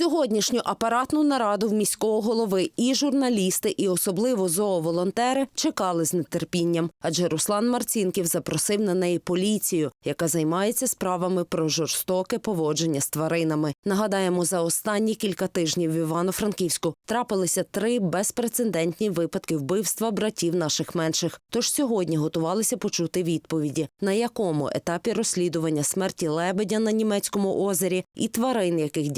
сьогоднішню апаратну нараду в міського голови і журналісти, і особливо зооволонтери чекали з нетерпінням, адже Руслан Марцінків запросив на неї поліцію, яка займається справами про жорстоке поводження з тваринами. Нагадаємо, за останні кілька тижнів в Івано-Франківську трапилися три безпрецедентні випадки вбивства братів наших менших. Тож сьогодні готувалися почути відповіді, на якому етапі розслідування смерті лебедя на німецькому озері і тварин, яких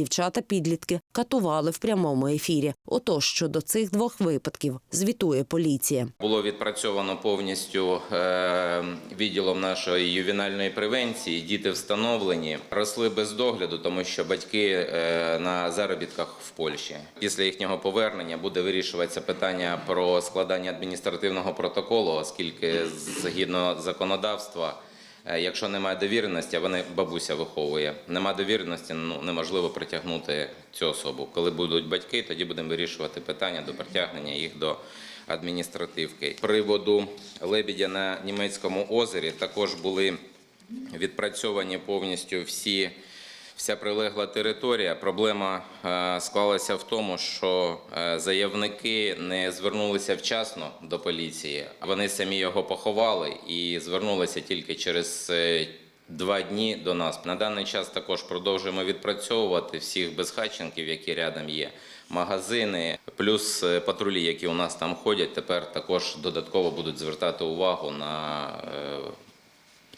дівчата-підлітки катували в прямому ефірі. Отож, щодо цих двох випадків звітує поліція. Було відпрацьовано повністю е, відділом нашої ювенальної превенції. Діти встановлені, росли без догляду, тому що батьки е, на заробітках в Польщі. Після їхнього повернення буде вирішуватися питання про складання адміністративного протоколу, оскільки згідно законодавства. Е, Якщо немає довіреності, а вони бабуся виховує. Нема довіреності, ну неможливо притягнути цю особу. Коли будуть батьки, тоді будемо вирішувати питання до притягнення їх до адміністративки. Приводу лебідя на німецькому озері також були відпрацьовані повністю всі. Вся прилегла територія. Проблема е, склалася в тому, що е, заявники не звернулися вчасно до поліції. Вони самі його поховали і звернулися тільки через е, два дні до нас. На даний час також продовжуємо відпрацьовувати всіх безхатченків, які рядом є. Магазини, плюс патрулі, які у нас там ходять, тепер також додатково будуть звертати увагу на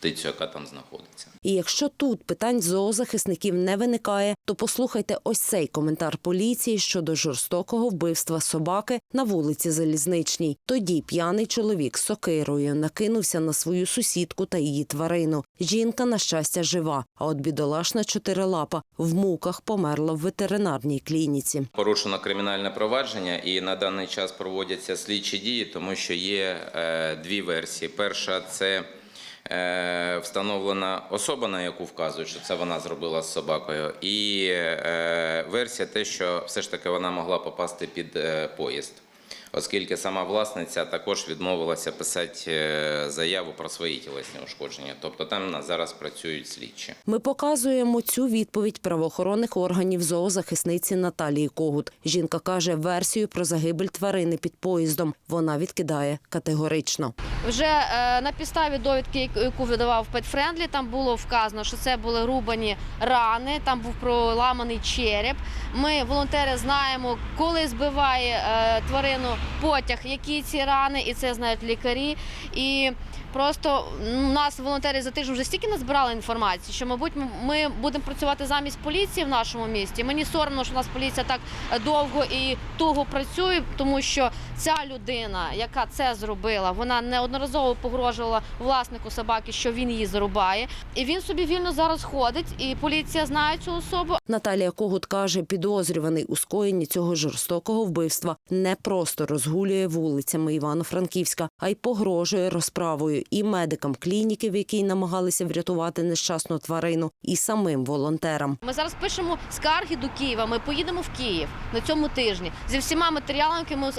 птицю, яка там знаходиться. І якщо тут питань зоозахисників не виникає, то послухайте ось цей коментар поліції щодо жорстокого вбивства собаки на вулиці Залізничній. Тоді п'яний чоловік з сокирою накинувся на свою сусідку та її тварину. Жінка, на щастя, жива, а от бідолашна чотирилапа в муках померла в ветеринарній клініці. Порушено кримінальне провадження і на даний час проводяться слідчі дії, тому що є е, дві версії. Перша це встановлена особа, на яку вказують, що це вона зробила з собакою, і е, версія те, що все ж таки вона могла попасти під е, поїзд. Оскільки сама власниця також відмовилася писати е, заяву про свої тілесні ушкодження, тобто там на- зараз працюють слідчі. Ми показуємо цю відповідь правоохоронних органів зоозахисниці Наталії Когут. Жінка каже версію про загибель тварини під поїздом. Вона відкидає категорично. Вже е, на підставі довідки, яку- яку видавав Петфрендлі, там було вказано, що це були рубані рани, там був проламаний череп. Ми, волонтери, знаємо, коли збиває е, тварину потяг, які ці рани, і це знають лікарі. І просто у нас волонтери за тиждень вже стільки назбирали інформації, що, мабуть, ми будемо працювати замість поліції в нашому місті. Мені соромно, що у нас поліція так е, довго і туго працює, тому що ця людина, яка це зробила, вона неодноразово погрожувала власнику собаки, що він її зарубає. І він собі вільно зараз ходить, і поліція знає цю особу. Наталія Когут каже, підозрюваний у скоєнні цього жорстокого вбивства не просто розгулює вулицями Івано-Франківська, а й погрожує розправою і медикам клініки, в якій намагалися врятувати нещасну тварину, і самим волонтерам. Ми зараз пишемо скарги до Києва. Ми поїдемо в Київ на цьому тижні зі всіма матеріалами, які ми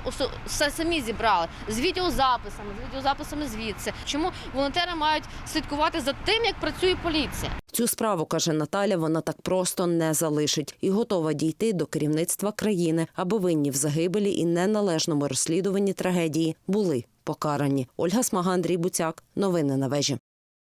все самі зібрали, з відеозаписами, з відеозаписами звідси. Чому волонтери мають слідкувати за тим, як працює поліція? Цю справу каже Наталя, вона так просто не залишить і готова дійти до керівництва країни, аби винні в загибелі і неналежному розслідуванні трагедії були покарані. Ольга Смага, Андрій Буцяк. Новини на вежі.